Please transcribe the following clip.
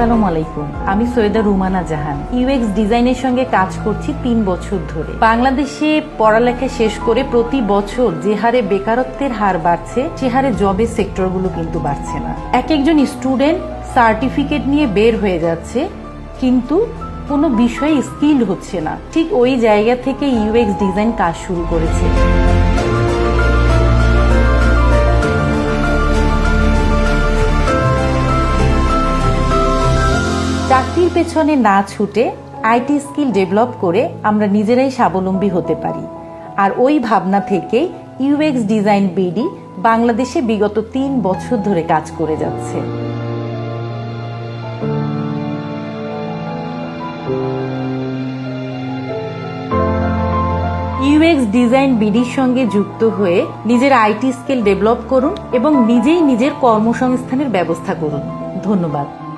আসসালামু আলাইকুম। আমি সৈয়দা রুমানা জাহান। ইউএক্স ডিজাইনের সঙ্গে কাজ করছি তিন বছর ধরে। বাংলাদেশে পড়ালেখা শেষ করে প্রতি বছর যে হারে বেকারত্বের হার বাড়ছে, সে হারে জবের সেক্টরগুলো কিন্তু বাড়ছে না। এক একজন স্টুডেন্ট সার্টিফিকেট নিয়ে বের হয়ে যাচ্ছে, কিন্তু কোনো বিষয়ে স্কিল হচ্ছে না। ঠিক ওই জায়গা থেকে ইউএক্স ডিজাইন কাজ শুরু করেছে। চাকরির পেছনে না ছুটে আইটি স্কিল ডেভেলপ করে আমরা নিজেরাই স্বাবলম্বী হতে পারি। আর ওই ভাবনা থেকেই ইউএক্স ডিজাইন বিডি বাংলাদেশে বিগত তিন বছর ধরে কাজ করে যাচ্ছে। ইউএক্স ডিজাইন বিডির সঙ্গে যুক্ত হয়ে নিজের আইটি স্কিল ডেভেলপ করুন এবং নিজেই নিজের কর্মসংস্থানের ব্যবস্থা করুন। ধন্যবাদ।